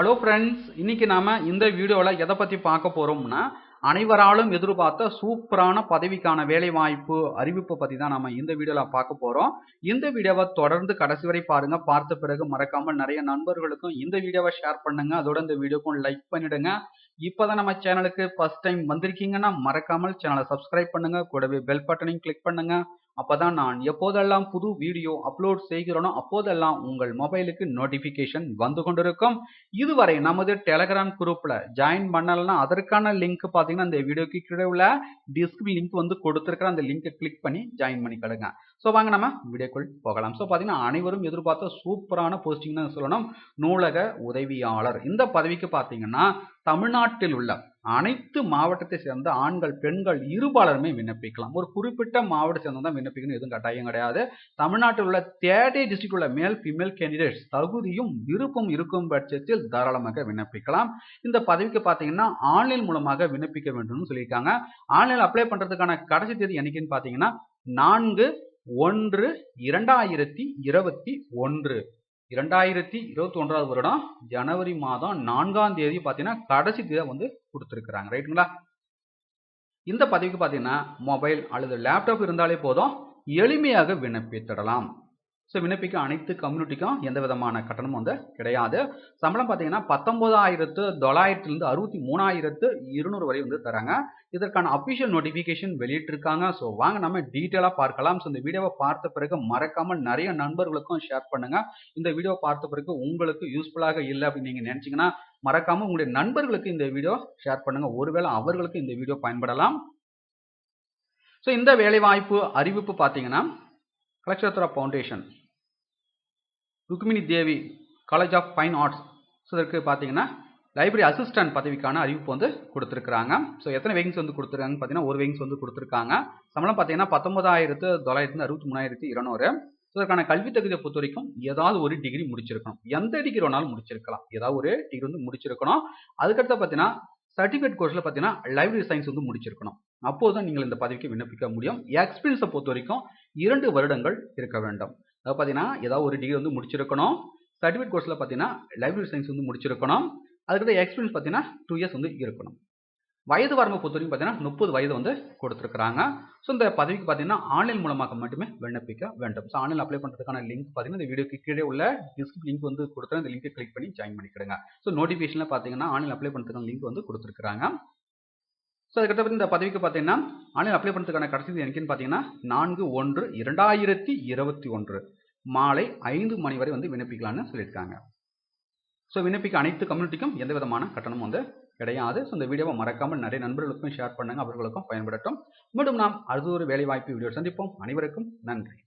Hello friends இன்னைக்கு நாம இந்த வீடியோவில் எதை பற்றி பார்க்க போகிறோம்னா அனைவராலும் எதிர்பார்த்த சூப்பரான பதவிக்கான வேலைவாய்ப்பு அறிவிப்பை பற்றி தான் நம்ம இந்த வீடியோவில் பார்க்க போகிறோம் இந்த வீடியோவை தொடர்ந்து கடைசி வரை பாருங்கள் பார்த்த பிறகு மறக்காமல் நிறைய நண்பர்களுக்கும் இந்த வீடியோவை ஷேர் பண்ணுங்க. அதோட இந்த வீடியோக்கும் லைக் பண்ணிடுங்க. இப்போதான் நம்ம சேனலுக்கு ஃபர்ஸ்ட் டைம் வந்திருக்கீங்கன்னா மறக்காமல் சேனலை சப்ஸ்கிரைப் பண்ணுங்க. கூடவே பெல் பட்டனையும் கிளிக் பண்ணுங்கள் அப்பதான் நான் எப்போதெல்லாம் புது வீடியோ அப்லோட் செய்கிறேனோ அப்போதெல்லாம் உங்கள் மொபைலுக்கு நோட்டிஃபிகேஷன் வந்து கொண்டிருக்கும். இதுவரை நமது டெலகிராம் குரூப்ல ஜாயின் பண்ணலன்னா அதற்கான லிங்க் பார்த்தீங்கன்னா அந்த வீடியோக்கு கீழே உள்ள டிஸ்கிரிப் லிங்க் வந்து கொடுத்துருக்கிற அந்த லிங்கை கிளிக் பண்ணி ஜாயின் பண்ணிக்கிடுங்க ஸோ வாங்க நம்ம வீடியோக்குள் போகலாம். ஸோ பார்த்தீங்கன்னா அனைவரும் எதிர்பார்த்த சூப்பரான போஸ்டிங் தான் சொல்லணும். நூலக உதவியாளர். இந்த பதவிக்கு பார்த்தீங்கன்னா தமிழ்நாட்டில் உள்ள அனைத்து மாவட்டத்தை சேர்ந்த ஆண்கள் பெண்கள் இருபாலருமே விண்ணப்பிக்கலாம். ஒரு குறிப்பிட்ட மாவட்டத்தை சேர்ந்தால் தான் விண்ணப்பிக்கணும் எதுவும் கட்டாயம் கிடையாது. தமிழ்நாட்டில் உள்ள தேர்ட்டி டிஸ்ட்ரிக்ட் உள்ள மேல் ஃபீமேல் கேண்டிடேட்ஸ் தகுதியும் விருப்பம் இருக்கும் பட்சத்தில் தாராளமாக விண்ணப்பிக்கலாம். இந்த பதவிக்கு பார்த்தீங்கன்னா ஆன்லைன் மூலமாக விண்ணப்பிக்க வேண்டும்னு சொல்லியிருக்காங்க. ஆன்லைன் அப்ளை பண்ணுறதுக்கான கடைசி தேதி என்னைக்குன்னு பார்த்தீங்கன்னா நான்கு ஒன்று இரண்டாயிரத்தி இருபத்தி ஒன்று. இரண்டாயிரத்தி இருபத்தி ஒன்றாவது வருடம் ஜனவரி மாதம் நான்காம் தேதி பார்த்தீங்கன்னா கடைசி தேதி வந்து கொடுத்துருக்குறாங்க. ரைட்டுங்களா? இந்த பதவிக்கு பார்த்தீங்கன்னா மொபைல் அல்லது லேப்டாப் இருந்தாலே போதும் எளிமையாக விண்ணப்பித்திடலாம். ஸோ விண்ணப்பிக்க அனைத்து கம்யூனிட்டிக்கும் எந்த விதமான கட்டணமும் வந்து கிடையாது. சம்பளம் பார்த்தீங்கன்னா பத்தொன்பதாயிரத்து தொள்ளாயிரத்துலேருந்து அறுபத்தி மூணாயிரத்து இருநூறு வரை வந்து தராங்க. இதற்கான அஃபிஷியல் நோட்டிஃபிகேஷன் வெளியிட்டிருக்காங்க. ஸோ வாங்க நம்ம டீட்டெயிலாக பார்க்கலாம். ஸோ இந்த வீடியோவை பார்த்த பிறகு மறக்காமல் நிறைய நண்பர்களுக்கும் ஷேர் பண்ணுங்கள் இந்த வீடியோ பார்த்த பிறகு உங்களுக்கு யூஸ்ஃபுல்லாக இல்லை அப்படின்னு நீங்கள் நினச்சிங்கன்னா மறக்காமல் உங்களுடைய நண்பர்களுக்கு இந்த வீடியோ ஷேர் பண்ணுங்கள் ஒருவேளை அவர்களுக்கு இந்த வீடியோ பயன்படலாம். ஸோ இந்த வேலைவாய்ப்பு அறிவிப்பு பார்த்தீங்கன்னா Kalakshetra foundation Rukmini Devi college of fine arts so இதற்கு பார்த்தீங்கன்னா லைப்ரரி அசிஸ்டன்ட் பதவிக்கான அறிவிப்பு வந்து கொடுத்துருக்காங்க ஸோ எத்தனை வேகன்ஸ் வந்து கொடுத்துருக்காங்க பார்த்தீங்கன்னா ஒரு வேகன்ஸ் வந்து கொடுத்துருக்காங்க. சம்பளம் பார்த்தீங்கன்னா பத்தொன்பதாயிரத்து தொள்ளாயிரத்து அறுபத்தி மூணாயிரத்தி இருநூறு. ஸோ இதற்கான கல்வி தகுதியை பொறுத்த வரைக்கும் ஏதாவது ஒரு டிகிரி முடிச்சிருக்கணும். எந்த டிகிரி வேணாலும் முடிச்சிருக்கலாம். ஏதாவது ஒரு டிகிரி வந்து முடிச்சிருக்கணும். அதுக்கடுத்து பார்த்தீங்கன்னா சர்டிஃபிகேட் கோர்ஸில் பார்த்தீங்கன்னா லைப்ரரி சயின்ஸ் வந்து முடிச்சிருக்கணும். அப்போது தான் நீங்கள் இந்த பதவிக்கு விண்ணப்பிக்க முடியும். எக்ஸ்பீரியன்ஸை பொறுத்த வரைக்கும் இரண்டு வருடங்கள் இருக்க வேண்டும். அதாவது பார்த்தீங்கன்னா ஏதாவது ஒரு டிகிரி வந்து முடிச்சிருக்கணும். சர்டிஃபிகேட் கோர்ஸில் பார்த்தீங்கன்னா லைப்ரரி சயின்ஸ் வந்து முடிச்சிருக்கணும். அதுக்கடுத்து எக்ஸ்பீரியன்ஸ் பார்த்தீங்கன்னா டூ இயர்ஸ் வந்து இருக்கணும். வயது வரம்பை பொறுத்தவரைக்கும் பார்த்தீங்கன்னா முப்பது வயது வந்து கொடுத்துருக்காங்க ஸோ இந்த பதவிக்கு பார்த்தீங்கன்னா ஆன்லைன் மூலமாக மட்டுமே விண்ணப்பிக்க வேண்டும். ஸோ ஆன்லைன் அப்ளை பண்ணுறதுக்கான லிங்க் பார்த்தீங்கன்னா இந்த வீடியோக்கு கீழே உள்ள டிஸ்கிரிப் லிங்க் வந்து கொடுத்துருக்கேன் இந்த லிங்கை கிளிக் பண்ணி ஜாயின் பண்ணிக்கிடுங்க. ஸோ நோட்டிஃபிகேஷனில் பார்த்தீங்கன்னா ஆன்லைன் அப்ளை பண்ணுறதுக்கான லிங்க் வந்து கொடுத்துருக்காங்க ஸோ அதுக்கடுத்து இந்த பதவிக்கு பார்த்தீங்கன்னா ஆன்லைன் அப்ளை பண்ணுறதுக்கான கடைசி எனக்குன்னு பார்த்தீங்கன்னா நான்கு ஒன்று இரண்டாயிரத்தி இருபத்தி ஒன்று. மாலை ஐந்து மணி வரை வந்து விண்ணப்பிக்கலாம்னு சொல்லியிருக்காங்க. ஸோ விண்ணப்பிக்க அனைத்து கம்யூனிட்டிக்கும் எந்த விதமான கட்டணமும் வந்து கிடையாது. ஸோ இந்த வீடியோவை மறக்காமல் நிறைய நண்பர்களுக்கும் ஷேர் பண்ணுங்கள் அவர்களுக்கும் பயன்படட்டும். மீண்டும் நாம் அடுத்த ஒரு வேலைவாய்ப்பு வீடியோ சந்திப்போம். அனைவருக்கும் நன்றி.